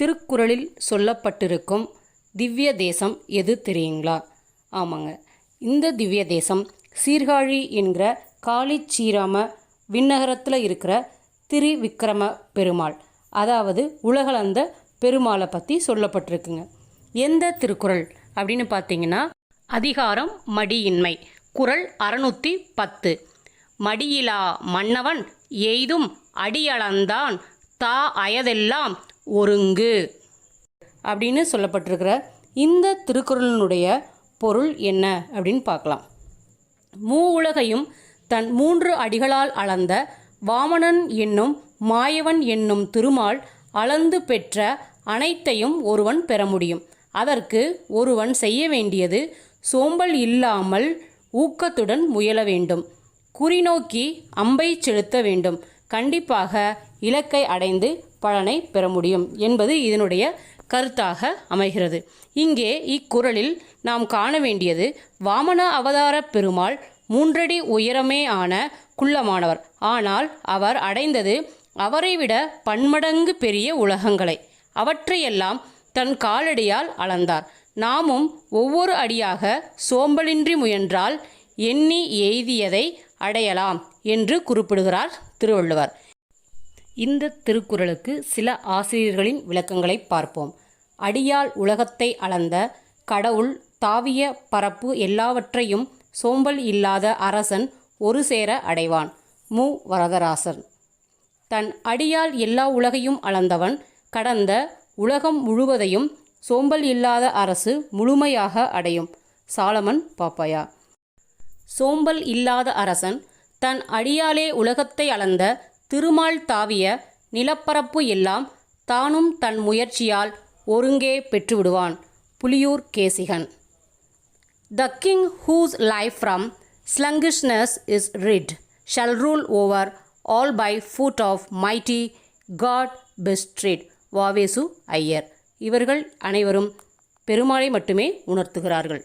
திருக்குறளில் சொல்லப்பட்டிருக்கும் திவ்ய தேசம் எது தெரியுங்களா? ஆமாங்க. இந்த திவ்ய தேசம் சீர்காழி என்கிற காளி சீராம விண்ணகரத்தில் இருக்கிற திரிவிக்ரம பெருமாள். அதாவது உலகளந்த பெருமாளை பற்றி சொல்லப்பட்டிருக்குங்க. எந்த திருக்குறள் அப்படின்னு பார்த்தீங்கன்னா அதிகாரம் மடியின்மை குறள் அறுநூற்றி பத்து. மடியிலா மன்னவன் எய்தும் அடியளந்தான் தா அயதெல்லாம் ஒருங்கு அப்படின்னு சொல்லப்பட்டிருக்கிற இந்த திருக்குறளினுடைய பொருள் என்ன அப்படின்னு பார்க்கலாம். மூ உலகையும் தன் மூன்று அடிகளால் அளந்த வாமனன் என்னும் மாயவன் என்னும் திருமால் அளந்து பெற்ற அனைத்தையும் ஒருவன் பெற முடியும். அதற்கு ஒருவன் செய்ய வேண்டியது சோம்பல் இல்லாமல் ஊக்கத்துடன் முயல வேண்டும். குறிநோக்கி அம்பை செலுத்த வேண்டும். கண்டிப்பாக இலக்கை அடைந்து பலனை பெற முடியும் என்பது இதனுடைய கருத்தாக அமைகிறது. இங்கே இக்குறளில் நாம் காண வேண்டியது வாமன அவதார பெருமாள் மூன்றடி உயரமே ஆன குள்ளமானவர். ஆனால் அவர் அடைந்தது அவரை விட பன்மடங்கு பெரிய உலகங்களை. அவற்றையெல்லாம் தன் காலடியால் அளந்தார். நாமும் ஒவ்வொரு அடியாக சோம்பலின்றி முயன்றால் எண்ணி எய்தியதை அடையலாம் என்று குறிப்பிடுகிறார் திருவள்ளுவர். இந்த திருக்குறளுக்கு சில ஆசிரியர்களின் விளக்கங்களை பார்ப்போம். அடியால் உலகத்தை அளந்த கடவுள் தாவிய பரப்பு எல்லாவற்றையும் சோம்பல் இல்லாத அரசன் ஒரு சேர அடைவான். மு. வரதராசன். தன் அடியால் எல்லா உலகையும் அளந்தவன் கடந்த உலகம் முழுவதையும் சோம்பல் இல்லாத அரசு முழுமையாக அடையும். சாலமன் பாப்பையா. சோம்பல் இல்லாத அரசன் தன் அடியாலே உலகத்தை அளந்த திருமால் தாவிய நிலப்பரப்பு எல்லாம் தானும் தன் முயற்சியால் ஒருங்கே பெற்றுவிடுவான். Puliyur Kesigan. The king whose life from sluggishness is rid shall rule over all by foot of mighty god bestrid. V V S Iyer. இவர்கள் அனைவரும் பெருமாளை மட்டுமே உணர்த்துகிறார்கள்.